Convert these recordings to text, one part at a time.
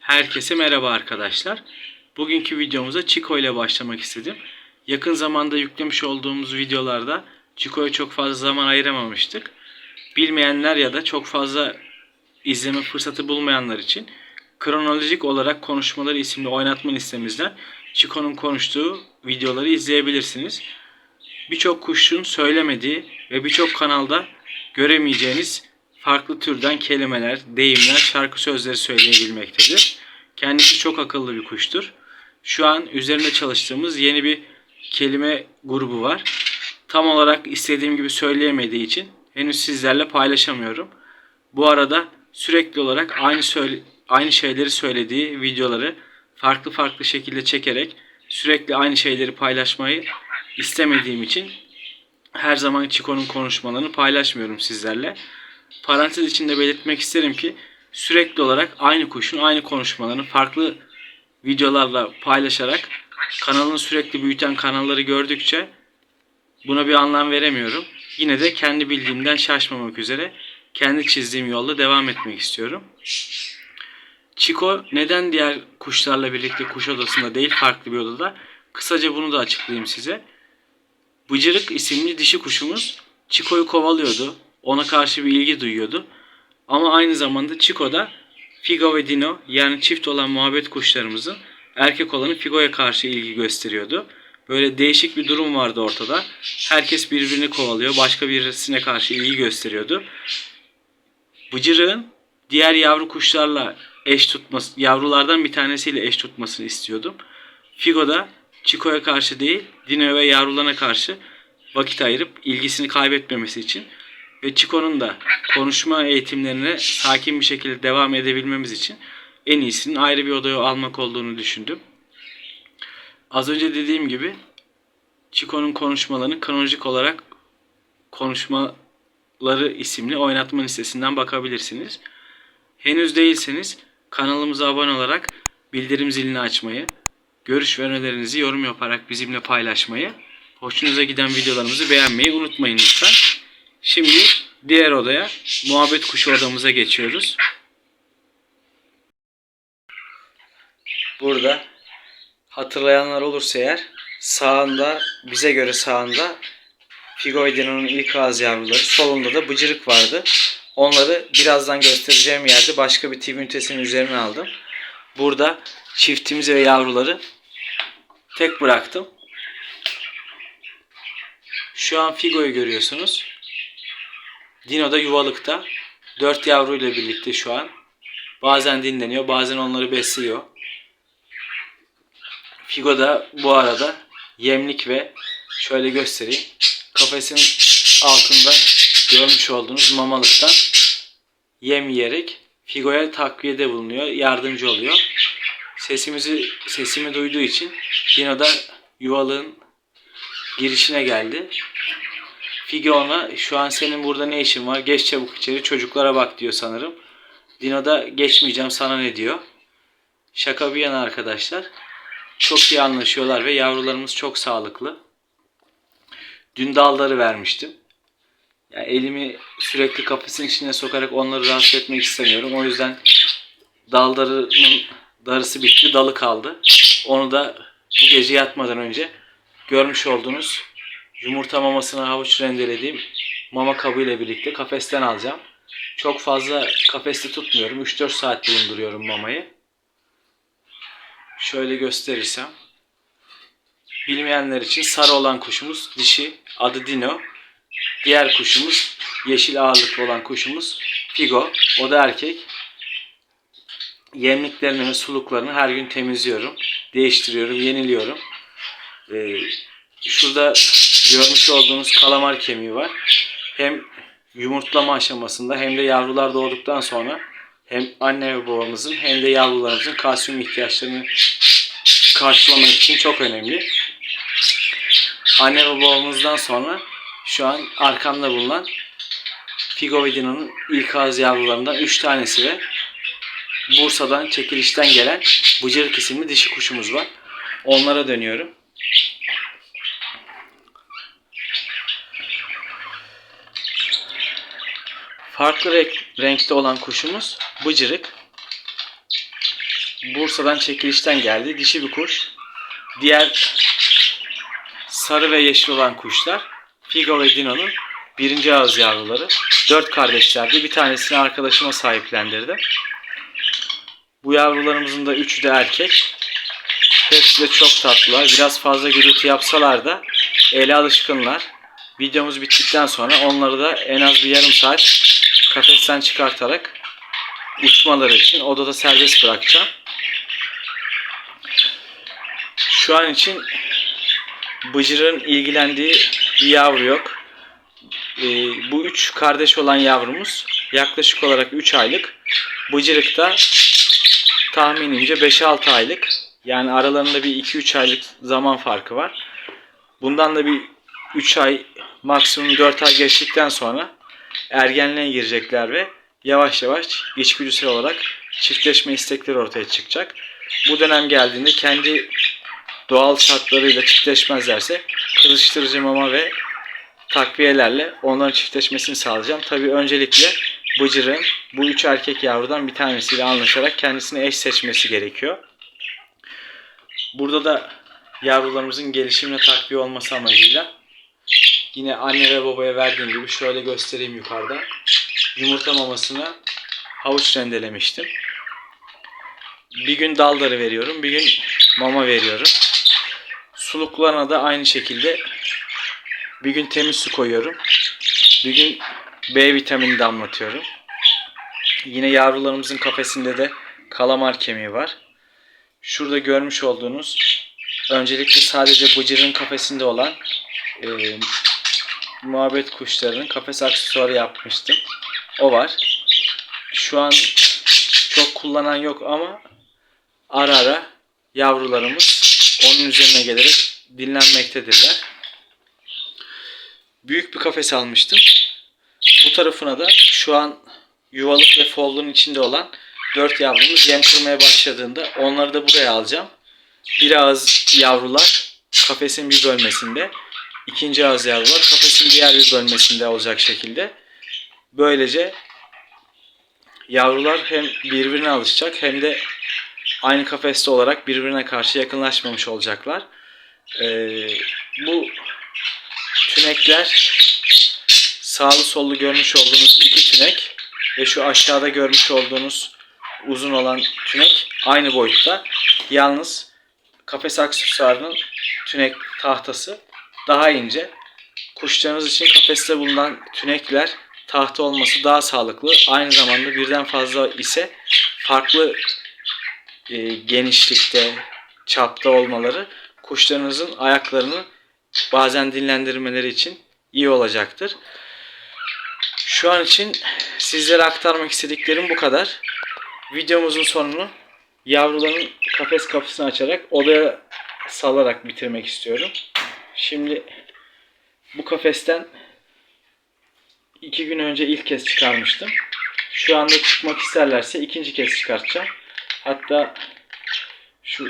Herkese merhaba arkadaşlar. Bugünkü videomuza Chico ile başlamak istedim. Yakın zamanda yüklemiş olduğumuz videolarda Chico'ya çok fazla zaman ayıramamıştık. Bilmeyenler ya da çok fazla izleme fırsatı bulmayanlar için kronolojik olarak konuşmaları isimli oynatma listemizden Chico'nun konuştuğu videoları izleyebilirsiniz. Birçok kuşun söylemediği ve birçok kanalda göremeyeceğiniz farklı türden kelimeler, deyimler, şarkı sözleri söyleyebilmektedir. Kendisi çok akıllı bir kuştur. Şu an üzerinde çalıştığımız yeni bir kelime grubu var. Tam olarak istediğim gibi söyleyemediği için henüz sizlerle paylaşamıyorum. Bu arada sürekli olarak aynı söyle aynı şeyleri söylediği videoları farklı farklı şekilde çekerek sürekli aynı şeyleri paylaşmayı istemediğim için her zaman Chico'nun konuşmalarını paylaşmıyorum sizlerle. Parantez içinde belirtmek isterim ki sürekli olarak aynı kuşun aynı konuşmalarını farklı videolarla paylaşarak kanalını sürekli büyüten kanalları gördükçe buna bir anlam veremiyorum. Yine de kendi bildiğimden şaşmamak üzere kendi çizdiğim yolda devam etmek istiyorum. Chico neden diğer kuşlarla birlikte kuş odasında değil farklı bir odada? Kısaca bunu da açıklayayım size. Bıcırık isimli dişi kuşumuz Chico'yu kovalıyordu. Ona karşı bir ilgi duyuyordu. Ama aynı zamanda Chico da Figo ve Dino yani çift olan muhabbet kuşlarımızın erkek olanı Figo'ya karşı ilgi gösteriyordu. Böyle değişik bir durum vardı ortada. Herkes birbirini kovalıyor. Başka birisine karşı ilgi gösteriyordu. Bıcırığın diğer yavru kuşlarla eş tutması, yavrulardan bir tanesiyle eş tutmasını istiyordum. Figo da Chico'ya karşı değil, Dino ve yavrularına karşı vakit ayırıp ilgisini kaybetmemesi için ve Chico'nun da konuşma eğitimlerine sakin bir şekilde devam edebilmemiz için en iyisinin ayrı bir odaya almak olduğunu düşündüm. Az önce dediğim gibi Chico'nun konuşmalarını kronolojik olarak konuşmaları isimli oynatma listesinden bakabilirsiniz. Henüz değilseniz kanalımıza abone olarak bildirim zilini açmayı, görüş ve önerilerinizi yorum yaparak bizimle paylaşmayı, hoşunuza giden videolarımızı beğenmeyi unutmayın lütfen. Şimdi diğer odaya, muhabbet kuşu odamıza geçiyoruz. Burada hatırlayanlar olursa eğer sağında, bize göre sağında Figoidino'nun ilk ağız yavruları, solunda da bıcırık vardı. Onları birazdan göstereceğim yerde başka bir TV ünitesinin üzerine aldım. Burada çiftimizi ve yavruları tek bıraktım. Şu an Figo'yu görüyorsunuz. Dino da yuvalıkta. Dört yavruyla birlikte şu an. Bazen dinleniyor, bazen onları besliyor. Figo da bu arada yemlik ve şöyle göstereyim. Kafesin altında görmüş olduğunuz mamalıktan yem yiyerek Figo'ya takviyede bulunuyor, yardımcı oluyor. Sesimizi sesimi duyduğu için Dino da yuvalığın girişine geldi. Figo ona şu an senin burada ne işin var? Geç çabuk içeri çocuklara bak diyor sanırım. Dino da geçmeyeceğim sana ne diyor. Şaka bir yana arkadaşlar. Çok iyi anlaşıyorlar ve yavrularımız çok sağlıklı. Dün dalları vermiştim. Yani elimi sürekli kafesin içine sokarak onları rahatsız etmek istemiyorum. O yüzden dallarının darısı bitti, dalı kaldı. Onu da bu gece yatmadan önce görmüş olduğunuz yumurta mamasına havuç rendelediğim mama kabı ile birlikte kafesten alacağım. Çok fazla kafeste tutmuyorum. 3-4 saat bulunduruyorum mamayı. Şöyle gösterirsem. Bilmeyenler için sarı olan kuşumuz dişi. Adı Dino. Diğer kuşumuz yeşil ağırlıklı olan kuşumuz Figo. O da erkek. Yemliklerini ve suluklarını her gün temizliyorum. Değiştiriyorum, yeniliyorum. Ee, şurada görmüş olduğunuz kalamar kemiği var. Hem yumurtlama aşamasında hem de yavrular doğduktan sonra hem anne ve babamızın hem de yavrularımızın kalsiyum ihtiyaçlarını karşılamak için çok önemli. Anne ve babamızdan sonra şu an arkamda bulunan Figo ve Dino'nun ilk ağız yavrularından 3 tanesi ve Bursa'dan çekilişten gelen Bıcırık isimli dişi kuşumuz var. Onlara dönüyorum. farklı renk, renkte olan kuşumuz bıcırık. Bursa'dan çekilişten geldi. Dişi bir kuş. Diğer sarı ve yeşil olan kuşlar Figo ve Dino'nun birinci ağız yavruları. Dört kardeşlerdi. Bir tanesini arkadaşıma sahiplendirdim. Bu yavrularımızın da üçü de erkek. Hepsi de çok tatlılar. Biraz fazla gürültü yapsalar da ele alışkınlar. Videomuz bittikten sonra onları da en az bir yarım saat kafesten çıkartarak uçmaları için odada serbest bırakacağım. Şu an için Bıcır'ın ilgilendiği bir yavru yok. Ee, bu üç kardeş olan yavrumuz yaklaşık olarak 3 aylık. Bıcırık da tahminimce 5-6 aylık. Yani aralarında bir 2-3 aylık zaman farkı var. Bundan da bir 3 ay maksimum 4 ay geçtikten sonra ergenliğe girecekler ve yavaş yavaş içgüdüsel olarak çiftleşme istekleri ortaya çıkacak. Bu dönem geldiğinde kendi doğal şartlarıyla çiftleşmezlerse kızıştırıcı mama ve takviyelerle onların çiftleşmesini sağlayacağım. Tabii öncelikle Bıcır'ın bu üç erkek yavrudan bir tanesiyle anlaşarak kendisine eş seçmesi gerekiyor. Burada da yavrularımızın gelişimine takviye olması amacıyla yine anne ve babaya verdiğim gibi şöyle göstereyim yukarıda. Yumurta mamasına havuç rendelemiştim. Bir gün dalları veriyorum, bir gün mama veriyorum. Suluklarına da aynı şekilde bir gün temiz su koyuyorum. Bir gün B vitamini damlatıyorum. Yine yavrularımızın kafesinde de kalamar kemiği var. Şurada görmüş olduğunuz öncelikle sadece bıcırın kafesinde olan e, muhabbet kuşlarının kafes aksesuarı yapmıştım. O var. Şu an çok kullanan yok ama ara ara yavrularımız onun üzerine gelerek dinlenmektedirler. Büyük bir kafes almıştım. Bu tarafına da şu an yuvalık ve foldun içinde olan 4 yavrumuz yem kırmaya başladığında onları da buraya alacağım. Bir ağız yavrular kafesin bir bölmesinde, ikinci ağız yavrular kafesin diğer bir bölmesinde olacak şekilde. Böylece yavrular hem birbirine alışacak hem de aynı kafeste olarak birbirine karşı yakınlaşmamış olacaklar. Ee, bu tünekler sağlı sollu görmüş olduğunuz iki tünek ve şu aşağıda görmüş olduğunuz uzun olan tünek aynı boyutta. Yalnız kafes aksesuarının tünek tahtası daha ince. Kuşlarınız için kafeste bulunan tünekler tahta olması daha sağlıklı. Aynı zamanda birden fazla ise farklı e, genişlikte, çapta olmaları kuşlarınızın ayaklarını bazen dinlendirmeleri için iyi olacaktır. Şu an için sizlere aktarmak istediklerim bu kadar. Videomuzun sonunu yavruların kafes kapısını açarak odaya salarak bitirmek istiyorum. Şimdi bu kafesten iki gün önce ilk kez çıkarmıştım. Şu anda çıkmak isterlerse ikinci kez çıkartacağım. Hatta şu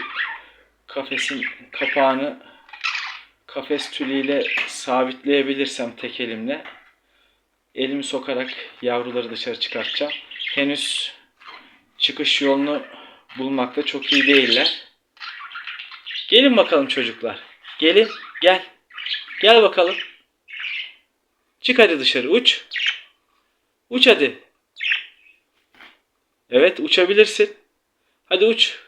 kafesin kapağını kafes tülüyle sabitleyebilirsem tek elimle elimi sokarak yavruları dışarı çıkartacağım. Henüz çıkış yolunu bulmakta çok iyi değiller. Gelin bakalım çocuklar. Gelin. Gel. Gel bakalım. Çık hadi dışarı. Uç. Uç hadi. Evet uçabilirsin. Hadi uç.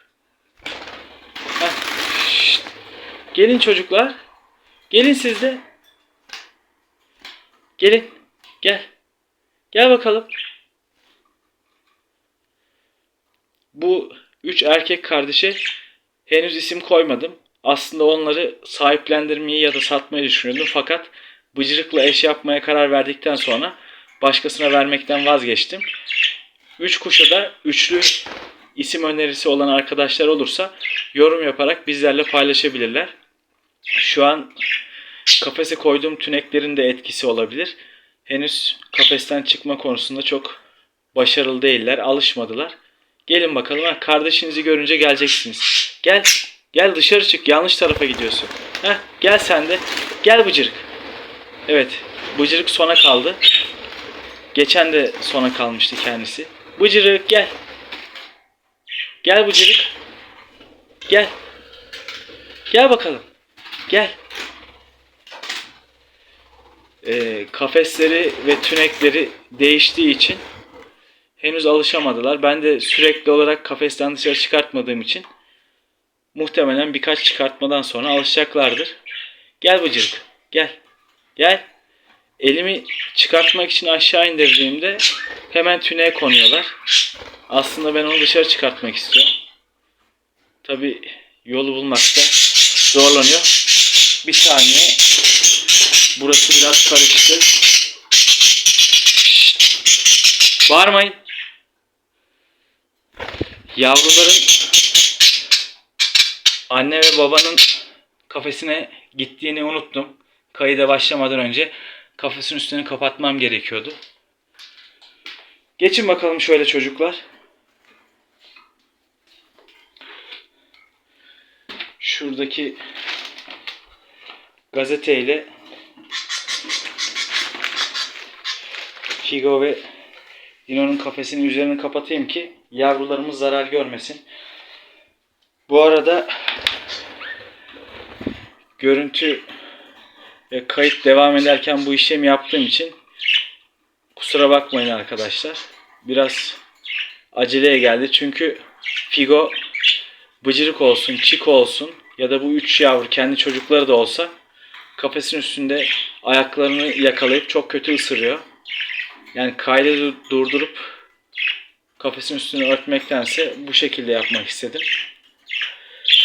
Gelin çocuklar. Gelin siz de. Gelin. Gel. Gel bakalım. Bu üç erkek kardeşe henüz isim koymadım. Aslında onları sahiplendirmeyi ya da satmayı düşünüyordum. Fakat bıcırıkla eş yapmaya karar verdikten sonra başkasına vermekten vazgeçtim. Üç kuşa da üçlü isim önerisi olan arkadaşlar olursa yorum yaparak bizlerle paylaşabilirler. Şu an kafese koyduğum tüneklerin de etkisi olabilir. Henüz kafesten çıkma konusunda çok başarılı değiller. Alışmadılar. Gelin bakalım. Ha, kardeşinizi görünce geleceksiniz. Gel. Gel dışarı çık. Yanlış tarafa gidiyorsun. Heh, gel sen de. Gel Bıcırık. Evet. Bıcırık sona kaldı. Geçen de sona kalmıştı kendisi. Bıcırık gel. Gel Bıcırık. Gel. Gel bakalım. Gel. Ee, kafesleri ve tünekleri değiştiği için henüz alışamadılar. Ben de sürekli olarak kafesten dışarı çıkartmadığım için muhtemelen birkaç çıkartmadan sonra alışacaklardır. Gel Bıcırık. Gel. Gel. Elimi çıkartmak için aşağı indirdiğimde hemen tüneye konuyorlar. Aslında ben onu dışarı çıkartmak istiyorum. Tabi yolu bulmakta zorlanıyor. Bir saniye. Burası biraz karıştı. Bağırmayın. Yavruların anne ve babanın kafesine gittiğini unuttum. Kayıda başlamadan önce kafesin üstünü kapatmam gerekiyordu. Geçin bakalım şöyle çocuklar. Şuradaki gazeteyle Figo ve Dino'nun kafesinin üzerini kapatayım ki yavrularımız zarar görmesin. Bu arada görüntü ve kayıt devam ederken bu işlemi yaptığım için kusura bakmayın arkadaşlar. Biraz aceleye geldi çünkü Figo bıcırık olsun, çiko olsun ya da bu üç yavru kendi çocukları da olsa kafesin üstünde ayaklarını yakalayıp çok kötü ısırıyor. Yani kaydı du- durdurup kafesin üstünü örtmektense bu şekilde yapmak istedim.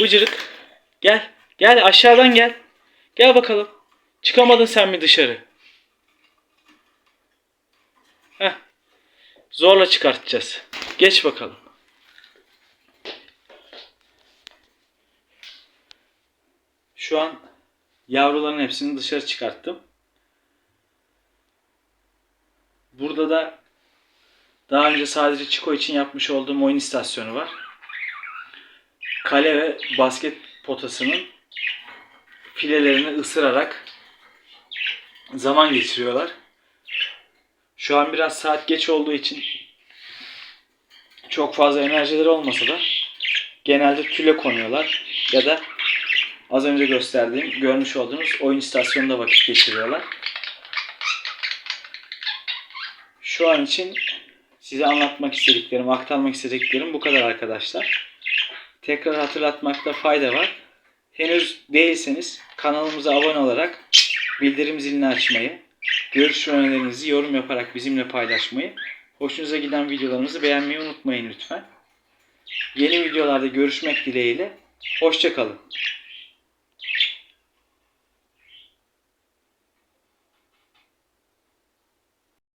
Bıcırık gel. Gel aşağıdan gel. Gel bakalım. Çıkamadın sen mi dışarı? Heh. Zorla çıkartacağız. Geç bakalım. Şu an yavruların hepsini dışarı çıkarttım. Burada da daha önce sadece Çiko için yapmış olduğum oyun istasyonu var. Kale ve basket potasının filelerini ısırarak zaman geçiriyorlar. Şu an biraz saat geç olduğu için çok fazla enerjileri olmasa da genelde tüle konuyorlar ya da az önce gösterdiğim, görmüş olduğunuz oyun istasyonunda vakit geçiriyorlar. Şu an için size anlatmak istediklerim, aktarmak istediklerim bu kadar arkadaşlar. Tekrar hatırlatmakta fayda var. Henüz değilseniz kanalımıza abone olarak bildirim zilini açmayı, görüş önerilerinizi yorum yaparak bizimle paylaşmayı, hoşunuza giden videolarımızı beğenmeyi unutmayın lütfen. Yeni videolarda görüşmek dileğiyle, hoşçakalın.